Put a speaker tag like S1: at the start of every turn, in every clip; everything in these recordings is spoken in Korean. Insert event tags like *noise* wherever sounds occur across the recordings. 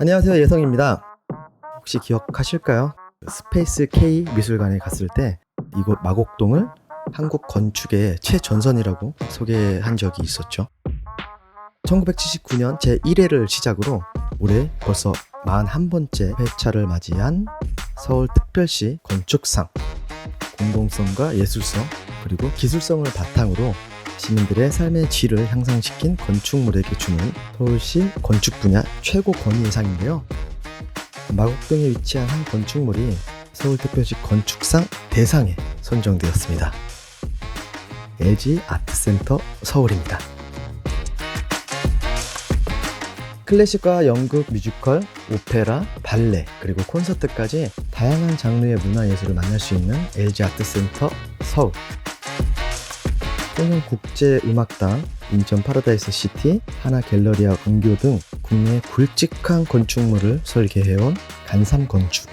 S1: 안녕하세요 예성입니다. 혹시 기억하실까요? 스페이스 K 미술관에 갔을 때 이곳 마곡동을 한국 건축의 최전선이라고 소개한 적이 있었죠. 1979년 제1회를 시작으로 올해 벌써 41번째 회차를 맞이한 서울특별시 건축상 공동성과 예술성 그리고 기술성을 바탕으로 시민들의 삶의 질을 향상시킨 건축물에게 주는 서울시 건축 분야 최고 권위상인데요. 마곡동에 위치한 한 건축물이 서울특별시 건축상 대상에 선정되었습니다. LG 아트센터 서울입니다. 클래식과 연극, 뮤지컬, 오페라, 발레, 그리고 콘서트까지 다양한 장르의 문화예술을 만날 수 있는 LG 아트센터 서울. 통영 국제음악당, 인천 파라다이스 시티, 하나 갤러리아 근교 등 국내 굵직한 건축물을 설계해온 간삼 건축.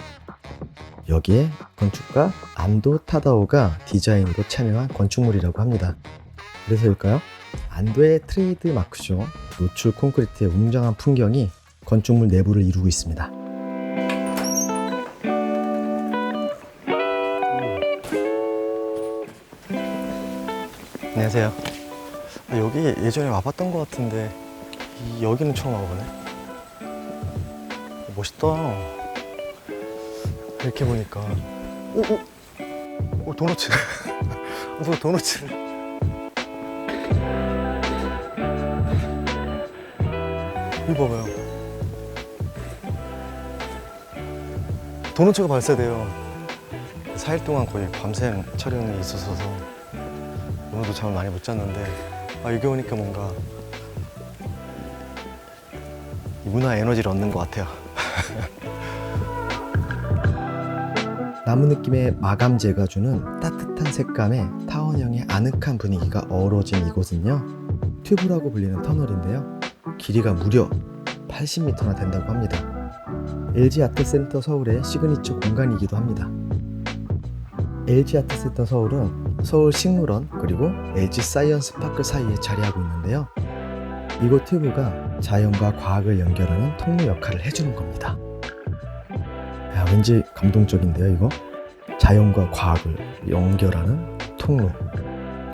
S1: 여기에 건축가 안도 타다오가 디자인으로 참여한 건축물이라고 합니다. 그래서일까요? 안도의 트레이드 마크죠. 노출 콘크리트의 웅장한 풍경이 건축물 내부를 이루고 있습니다. 안녕하세요. 아, 여기 예전에 와봤던 것 같은데 이- 여기는 처음 와보네. 멋있다. 이렇게 보니까 오, 오, 오 도너츠. 무슨 도너츠를. 이거 봐봐요. 도너츠가 발사돼요. 4일 동안 거의 밤샘 촬영이 있었어서 오늘도 잠을 많이 못 잤는데 아 여기 오니까 뭔가 이 문화 에너지를 얻는 것 같아요. *laughs* 나무 느낌의 마감재가 주는 따뜻한 색감에 타원형의 아늑한 분위기가 어우러진 이곳은요 튜브라고 불리는 터널인데요. 길이가 무려 80m나 된다고 합니다. LG 아트센터 서울의 시그니처 공간이기도 합니다. LG 아트센터 서울은 서울 식물원 그리고 LG 사이언스 파크 사이에 자리하고 있는데요 이곳 튜브가 자연과 과학을 연결하는 통로 역할을 해주는 겁니다 야, 왠지 감동적인데요, 이거? 자연과 과학을 연결하는 통로.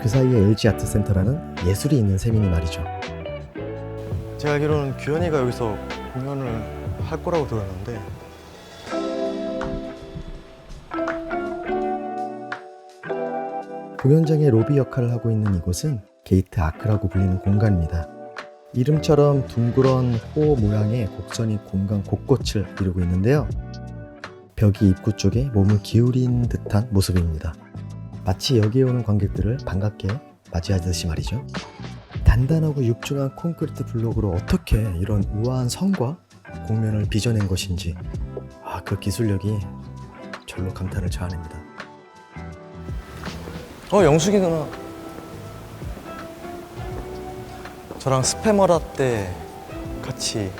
S1: 그 사이에 LG 아트센터라는 예술이 있는 셈이니 말이죠. 제가 알기로는 규현이가 여기서 공연을 할 거라고 들었는데 공연장의 로비 역할을 하고 있는 이곳은 게이트 아크라고 불리는 공간입니다. 이름처럼 둥그런 호 모양의 곡선이 공간 곳곳을 이루고 있는데요. 벽이 입구 쪽에 몸을 기울인 듯한 모습입니다. 마치 여기에 오는 관객들을 반갑게 맞이하듯이 말이죠. 단단하고 육중한 콘크리트 블록으로 어떻게 이런 우아한 성과 공면을 빚어낸 것인지 아, 그 기술력이 절로 감탄을 자아냅니다. 어, 영숙이 누나. 저랑 스페머라 때 같이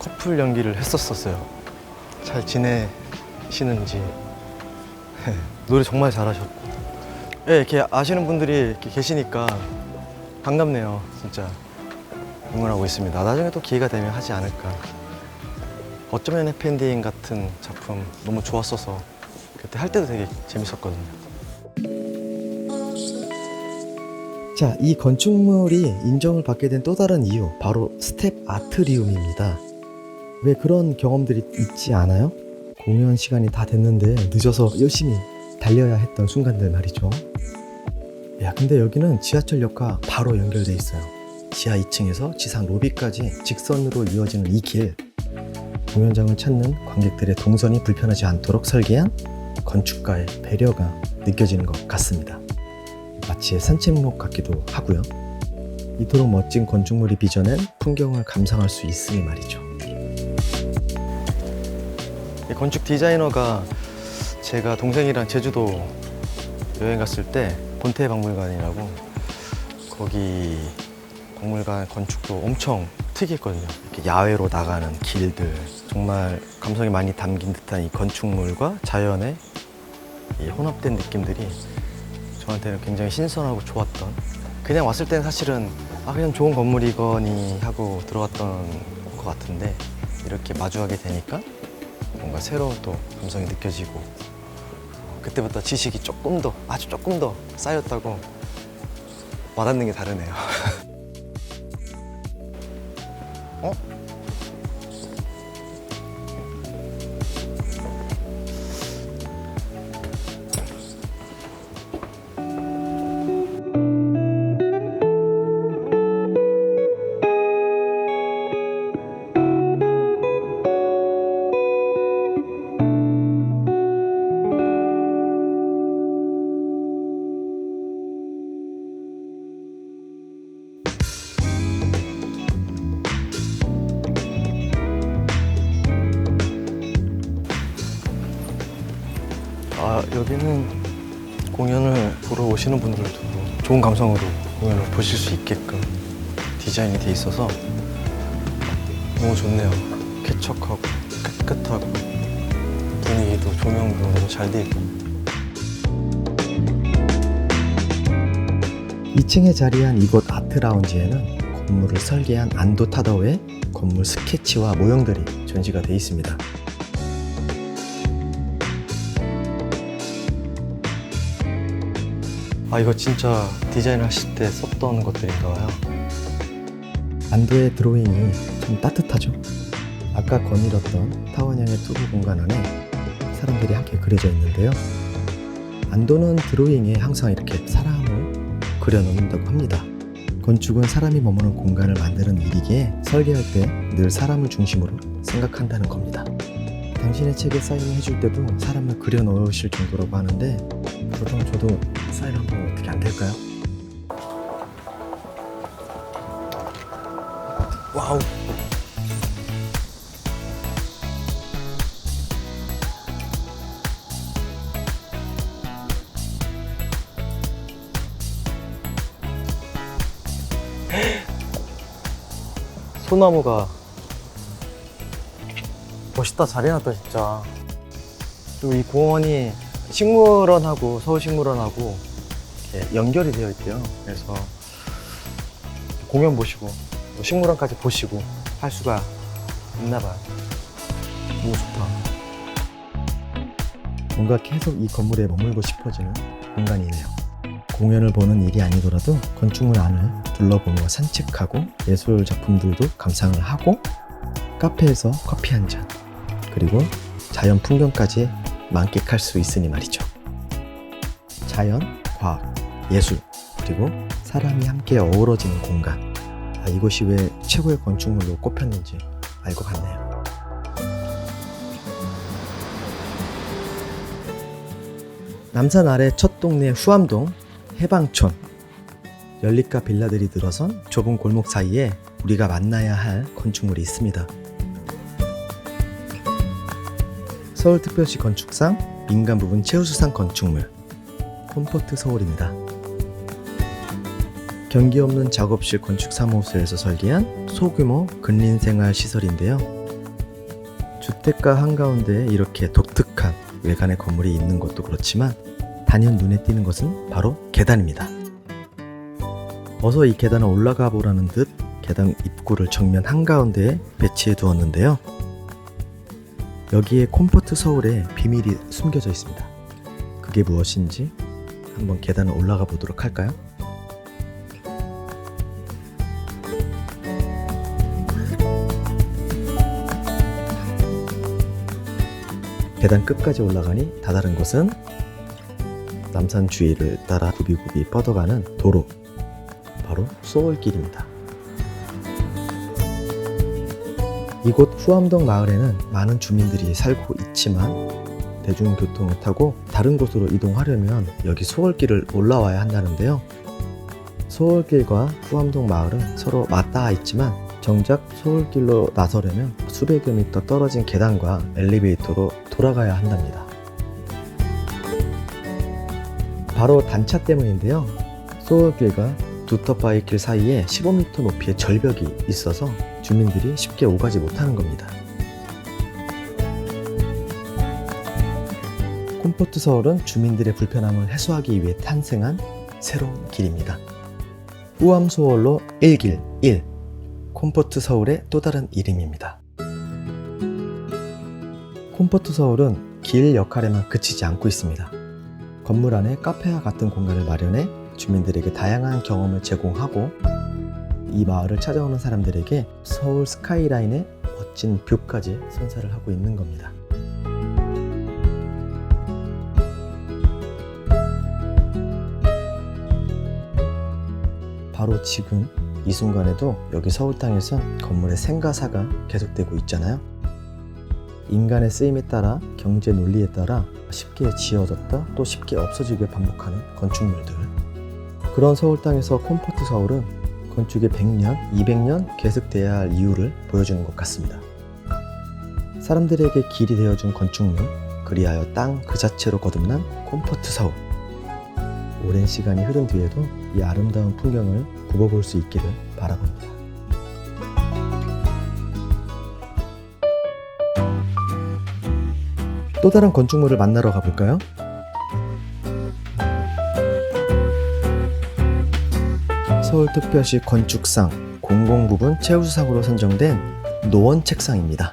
S1: 커플 연기를 했었었어요. 잘 지내시는지. *laughs* 노래 정말 잘하셨고. 예, 이렇게 아시는 분들이 이렇게 계시니까 반갑네요 진짜. 응원하고 있습니다. 나중에 또 기회가 되면 하지 않을까. 어쩌면 해피엔딩 같은 작품 너무 좋았어서 그때 할 때도 되게 재밌었거든요 자, 이 건축물이 인정을 받게 된 또 다른 이유 바로 스텝 아트리움입니다 왜 그런 경험들이 있지 않아요? 공연 시간이 다 됐는데 늦어서 열심히 달려야 했던 순간들 말이죠. 야, 근데 여기는 지하철역과 바로 연결돼 있어요. 지하 2층에서 지상 로비까지 직선으로 이어지는 이 길. 공연장을 찾는 관객들의 동선이 불편하지 않도록 설계한 건축가의 배려가 느껴지는 것 같습니다. 마치 산책로 같기도 하고요. 이토록 멋진 건축물이 빚어낸 풍경을 감상할 수 있으니 말이죠. 이 건축 디자이너가 제가 동생이랑 제주도 여행 갔을 때 본태 박물관이라고 거기 박물관 건축도 엄청 특이했거든요. 이렇게 야외로 나가는 길들 정말 감성이 많이 담긴 듯한 이 건축물과 자연의 이 혼합된 느낌들이 저한테는 굉장히 신선하고 좋았던 그냥 왔을 때는 사실은 아 그냥 좋은 건물이거니 하고 들어갔던 것 같은데 이렇게 마주하게 되니까 뭔가 새로운 또 감성이 느껴지고 그때부터 지식이 조금 더 아주 조금 더 쌓였다고 와닿는 게 다르네요. *laughs* 어? 좋은 감성으로 공연을 보실 수 있게끔 디자인이 돼 있어서 너무 좋네요. 쾌척하고 깨끗하고 분위기도 조명도 너무 잘 돼 있고 2층에 자리한 이곳 아트 라운지에는 건물을 설계한 안도 타다오의 건물 스케치와 모형들이 전시가 돼 있습니다. 아 이거 진짜 디자인 하실 때 썼던 것들인가 봐요. 안도의 드로잉이 좀 따뜻하죠? 아까 거닐었던 타원형의 투구 공간 안에 사람들이 함께 그려져 있는데요. 안도는 드로잉에 항상 이렇게 사람을 그려놓는다고 합니다. 건축은 사람이 머무는 공간을 만드는 일이기에 설계할 때 늘 사람을 중심으로 생각한다는 겁니다. 당신의 책에 사인을 해줄 때도 사람을 그려 넣으실 정도라고 하는데 그럼 저도 사인 한번 어떻게 안 될까요? 와우. *gasps* 소나무가 멋있다 잘 해놨다 진짜 그리고 이 공원이 식물원하고 서울식물원하고 연결이 되어 있대요. 그래서 공연 보시고 또 식물원까지 보시고 할 수가 있나 봐요. 너무 좋다. 뭔가 계속 이 건물에 머물고 싶어지는 공간이네요. 공연을 보는 일이 아니더라도 건축물 안을 둘러보며 산책하고 예술 작품들도 감상을 하고 카페에서 커피 한 잔 그리고 자연 풍경까지 만끽할 수 있으니 말이죠. 자연, 과학, 예술, 그리고 사람이 함께 어우러지는 공간. 아, 이곳이 왜 최고의 건축물로 꼽혔는지 알것 같네요. 남산 아래 첫 동네 후암동 해방촌. 연립가 빌라들이 들어선 좁은 골목 사이에 우리가 만나야 할 건축물이 있습니다. 서울특별시 건축상 민간 부분 최우수상 건축물 콤포트 서울입니다. 경기 없는 작업실 건축 사무소에서 설계한 소규모 근린생활 시설인데요. 주택가 한가운데에 이렇게 독특한 외관의 건물이 있는 것도 그렇지만 단연 눈에 띄는 것은 바로 계단입니다. 어서 이 계단을 올라가 보라는 듯 계단 입구를 정면 한가운데에 배치해 두었는데요. 여기에 콤포트 서울의 비밀이 숨겨져 있습니다. 그게 무엇인지 한번 계단을 올라가 보도록 할까요? 계단 끝까지 올라가니 다다른 곳은 남산 주위를 따라 굽이굽이 뻗어가는 도로 바로 수월길입니다. 이곳 후암동 마을에는 많은 주민들이 살고 있지만 대중교통을 타고 다른 곳으로 이동하려면 여기 소월길을 올라와야 한다는데요. 소월길과 후암동 마을은 서로 맞닿아 있지만 정작 소월길로 나서려면 수백여 미터 떨어진 계단과 엘리베이터로 돌아가야 한답니다. 바로 단차 때문인데요. 소월길과 두터바위 길 사이에 15m 높이의 절벽이 있어서 주민들이 쉽게 오가지 못하는 겁니다. 콤포트 서울은 주민들의 불편함을 해소하기 위해 탄생한 새로운 길입니다. 우암소월로 1길 1 콤포트 서울의 또 다른 이름입니다. 콤포트 서울은 길 역할에만 그치지 않고 있습니다. 건물 안에 카페와 같은 공간을 마련해 주민들에게 다양한 경험을 제공하고 이 마을을 찾아오는 사람들에게 서울 스카이라인의 멋진 뷰까지 선사를 하고 있는 겁니다. 바로 지금 이 순간에도 여기 서울 땅에서 건물의 생가사가 계속되고 있잖아요. 인간의 쓰임에 따라 경제 논리에 따라 쉽게 지어졌다 또 쉽게 없어지게 반복하는 건축물들. 그런 서울 땅에서 콤포트 서울은 건축의 100년, 200년 계속돼야 할 이유를 보여주는 것 같습니다. 사람들에게 길이 되어준 건축물, 그리하여 땅 그 자체로 거듭난 콤포트 서울. 오랜 시간이 흐른 뒤에도 이 아름다운 풍경을 굽어볼 수 있기를 바라봅니다. 또 다른 건축물을 만나러 가볼까요? 서울특별시 건축상 공공부분 최우수상으로 선정된 노원 책상입니다.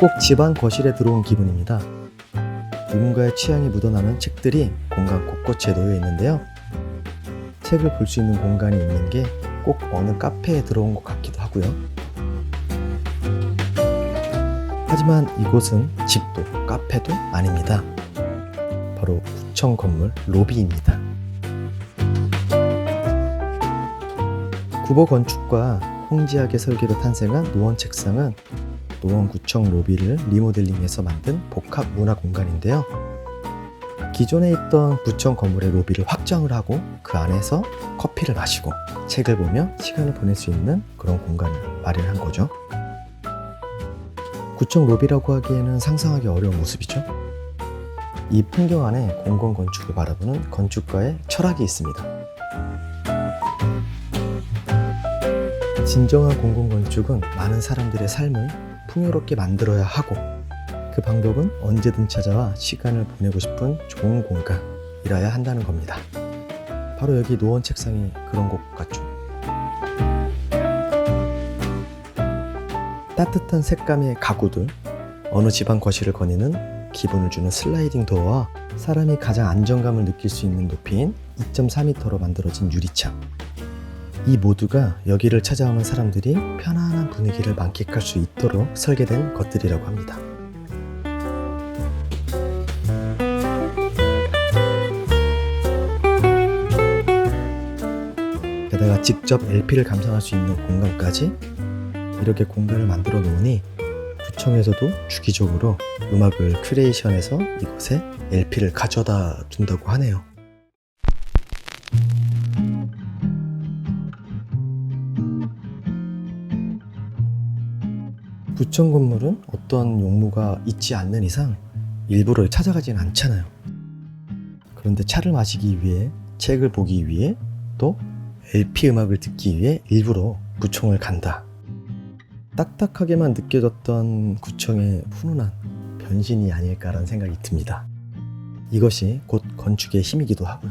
S1: 꼭 집안 거실에 들어온 기분입니다. 누군가의 취향이 묻어나는 책들이 공간 곳곳에 놓여 있는데요. 책을 볼 수 있는 공간이 있는 게 꼭 어느 카페에 들어온 것 같기도 하고요. 하지만 이곳은 집도 카페도 아닙니다. 바로 구청 건물 로비입니다. 구보 건축과 홍지학의 설계로 탄생한 노원 책상은 노원구청 로비를 리모델링해서 만든 복합 문화 공간인데요. 기존에 있던 구청 건물의 로비를 확장을 하고 그 안에서 커피를 마시고 책을 보며 시간을 보낼 수 있는 그런 공간을 마련한 거죠. 구청 로비라고 하기에는 상상하기 어려운 모습이죠. 이 풍경 안에 공공 건축을 바라보는 건축가의 철학이 있습니다. 진정한 공공 건축은 많은 사람들의 삶을 풍요롭게 만들어야 하고 그 방법은 언제든 찾아와 시간을 보내고 싶은 좋은 공간이라야 한다는 겁니다. 바로 여기 노원 책상이 그런 곳 같죠. 따뜻한 색감의 가구들, 어느 집안 거실을 거니는 기분을 주는 슬라이딩 도어와 사람이 가장 안정감을 느낄 수 있는 높이인 2.4m로 만들어진 유리창. 이 모두가 여기를 찾아오는 사람들이 편안한 분위기를 만끽할 수 있도록 설계된 것들이라고 합니다. 게다가 직접 LP를 감상할 수 있는 공간까지 이렇게 공간을 만들어 놓으니 구청에서도 주기적으로 음악을 큐레이션해서 이곳에 LP를 가져다 둔다고 하네요. 구청 건물은 어떤 용무가 있지 않는 이상 일부러 찾아가지는 않잖아요. 그런데 차를 마시기 위해, 책을 보기 위해, 또 LP 음악을 듣기 위해 일부러 구청을 간다. 딱딱하게만 느껴졌던 구청의 훈훈한 변신이 아닐까라는 생각이 듭니다. 이것이 곧 건축의 힘이기도 하고요.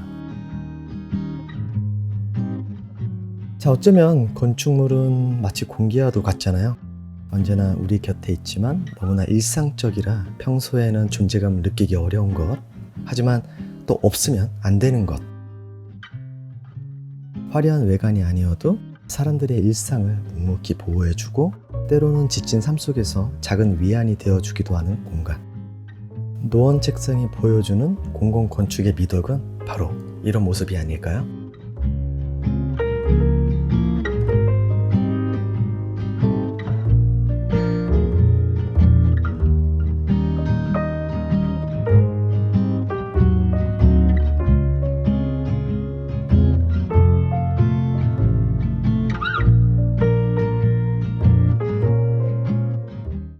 S1: 자, 어쩌면 건축물은 마치 공기와도 같잖아요. 언제나 우리 곁에 있지만 너무나 일상적이라 평소에는 존재감을 느끼기 어려운 것. 하지만 또 없으면 안 되는 것. 화려한 외관이 아니어도 사람들의 일상을 묵묵히 보호해주고 때로는 지친 삶 속에서 작은 위안이 되어주기도 하는 공간. 노원 책상이 보여주는 공공 건축의 미덕은 바로 이런 모습이 아닐까요?